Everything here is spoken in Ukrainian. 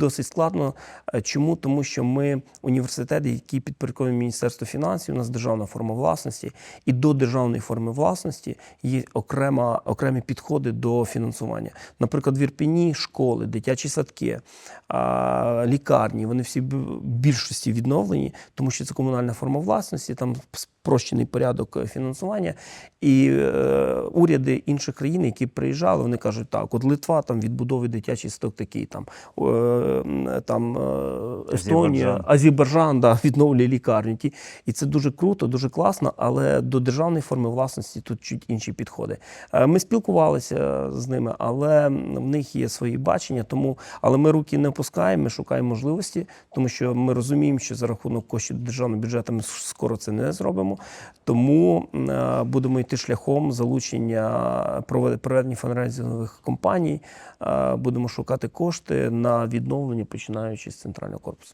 досить складно. Е, Чому? Тому що ми університет, який підпорядкований Міністерству фінансів, у нас державна форма власності, і до державної форми власності є окрема, окремі підходи до фінансування. Наприклад, в Ірпені школи, дитячі садки, лікарні, вони всі в більшості відновлені, тому що це комунальна форма власності, там спрощений порядок е, фінансування. І е, уряди інших країн, які приїжджали, вони кажуть, так, от Литва там відбудовує дитячий садок такий, там, е, там е, Естонія, Азербайджан. Да, відновлює лікарні. Ті. І це дуже круто, дуже класно, але до державної форми власності тут чуть інші підходи. Е, Ми спілкувалися з ними, але в них є свої бачення, тому але ми руки не опускаємо, ми шукаємо можливості, тому що ми розуміємо, що за рахунок коштів державного бюджету ми скоро це не зробимо. Тому е, будемо йти шляхом залучення проведення фанрайзингових компаній, е, будемо шукати кошти на відновлення, починаючи з центрального корпусу.